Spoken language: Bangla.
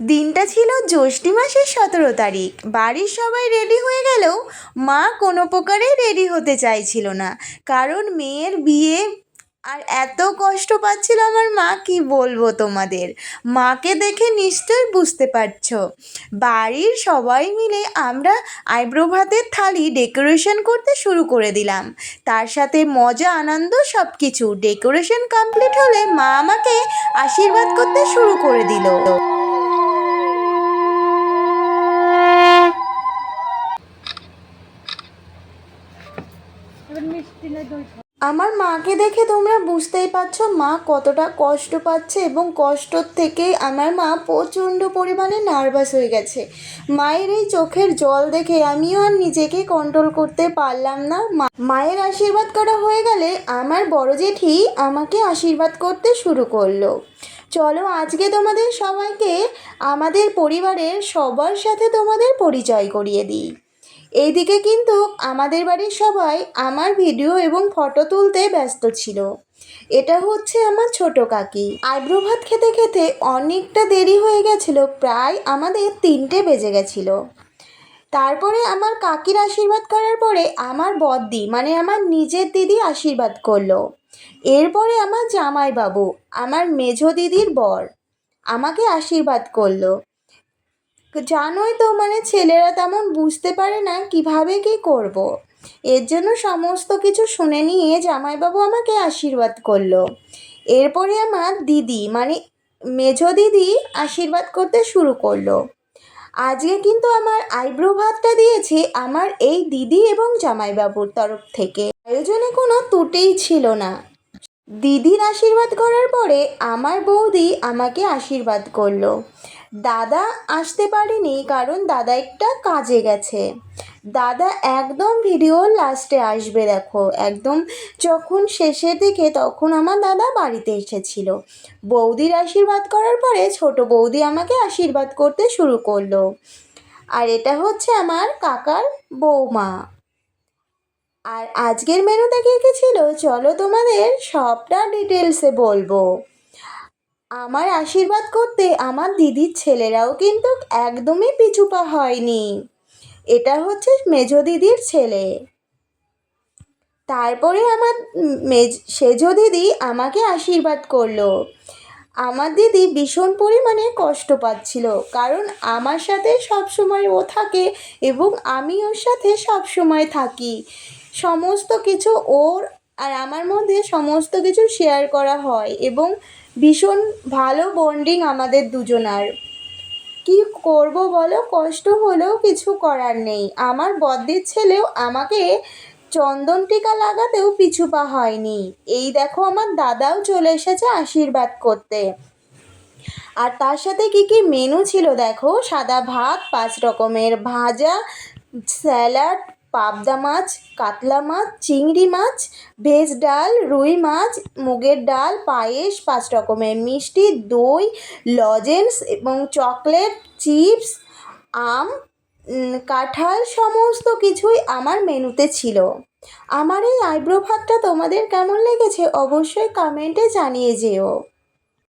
দিনটা ছিল জ্যৈষ্ঠী মাসের সতেরো তারিখ। বাড়ির সবাই রেডি হয়ে গেলেও মা কোনো প্রকারে রেডি হতে চাইছিল না। কারণ মেয়ের বিয়ে আর এত কষ্ট পাচ্ছিল আমার মা, কি বলব তোমাদের? মাকে দেখে নিশ্চয়ই বুঝতে পারছ। বাড়ির সবাই মিলে আমরা আইব্রো ভাতের থালি ডেকোরেশন করতে শুরু করে দিলাম। তার সাথে মজা, আনন্দ সব কিছু ডেকোরেশন কমপ্লিট হলে মা আমাকে আশীর্বাদ করতে শুরু করে দিল। আমার মাকে দেখে তোমরা বুঝতেই পারছ মা কতটা কষ্ট পাচ্ছে এবং কষ্টর থেকে আমার মা প্রচণ্ড পরিমাণে নার্ভাস হয়ে গেছে। মায়ের এই চোখের জল দেখে আমিও আর নিজেকে কন্ট্রোল করতে পারলাম না। মায়ের আশীর্বাদ করা হয়ে গেলে আমার বড় জেঠি আমাকে আশীর্বাদ করতে শুরু করল। চলো আজকে তোমাদের সবাইকে আমাদের পরিবারের সবার সাথে তোমাদের পরিচয় করিয়ে দিই। এইদিকে কিন্তু আমাদের বাড়ির সবাই আমার ভিডিও এবং ফটো তুলতে ব্যস্ত ছিল। এটা হচ্ছে আমার ছোট কাকি। আইব্রো ভাত খেতে খেতে অনেকটা দেরি হয়ে গেছিল, প্রায় আমাদের তিনটে বেজে গেছিল। তারপরে আমার কাকির আশীর্বাদ করার পরে আমার বদ্দি মানে আমার নিজের দিদি আশীর্বাদ করল। এরপরে আমার জামাইবাবু, আমার মেঝো দিদির বর, আমাকে আশীর্বাদ করল। জানোই তো মানে ছেলেরা তেমন বুঝতে পারে না কীভাবে কি করব। এর জন্য সমস্ত কিছু শুনে নিয়ে জামাইবাবু আমাকে আশীর্বাদ করল। এরপরে আমার দিদি মানে মেঝো দিদি, আশীর্বাদ করতে শুরু করল। আজকে কিন্তু আমার আইব্রো ভাতটা দিয়েছে আমার এই দিদি এবং জামাইবাবুর তরফ থেকে। আয়োজনে কোনো ত্রুটিই ছিল না। দিদির আশীর্বাদ করার পরে আমার বৌদি আমাকে আশীর্বাদ করল। দাদা আসতে পারেনি কারণ দাদা একটা কাজে গেছে। দাদা একদম ভিডিও লাস্টে আসবে দেখো। একদম যখন শেষের দিকে তখন আমার দাদা বাড়িতে এসেছিল। বৌদির আশীর্বাদ করার পরে ছোট বৌদি আমাকে আশীর্বাদ করতে শুরু করল। আর এটা হচ্ছে আমার কাকার বৌমা। আর আজকের মেনুতে কী কী চলো তোমাদের সবটা ডিটেলসে বলব। আমার আশীর্বাদ করতে আমার দিদির ছেলেরাও কিন্তু একদমই পিছুপা হয়নি। এটা হচ্ছে মেজো দিদির ছেলে। তারপরে আমার মেজ সেজো দিদি আমাকে আশীর্বাদ করল। আমার দিদি ভীষণ পরিমাণে কষ্ট পাচ্ছিল, কারণ আমার সাথে সব সময় ও থাকে এবং আমি ওর সাথে সবসময় থাকি। সমস্ত কিছু ওর আর আমার মধ্যে সমস্ত কিছু শেয়ার করা হয় এবং ভীষণ ভালো বন্ডিং আমাদের দুজনার। কি করব বলো? কষ্ট হলেও কিছু করার নেই। আমার বদ্দির ছেলেও আমাকে চন্দন টিকা লাগাতেও পিছু পা হয়নি। এই দেখো আমার দাদাও চলে এসেছে আশীর্বাদ করতে। আর তার সাথে কি কি মেনু ছিল দেখো? সাদা ভাত, পাঁচ রকমের ভাজা স্যালাড পাবদা মাছ, কাতলা মাছ, চিংড়ি মাছ, ভেজ ডাল, রুই মাছ, মুগের ডাল, পায়েস, পাঁচ রকমের মিষ্টি, দই, লজেন্স এবং চকলেট, চিপস, আম কাঁঠাল সমস্ত কিছুই আমার মেনুতে ছিল। আমার এই আইব্রো ভাতটা তোমাদের কেমন লেগেছে অবশ্যই কমেন্টে জানিয়ে যেও।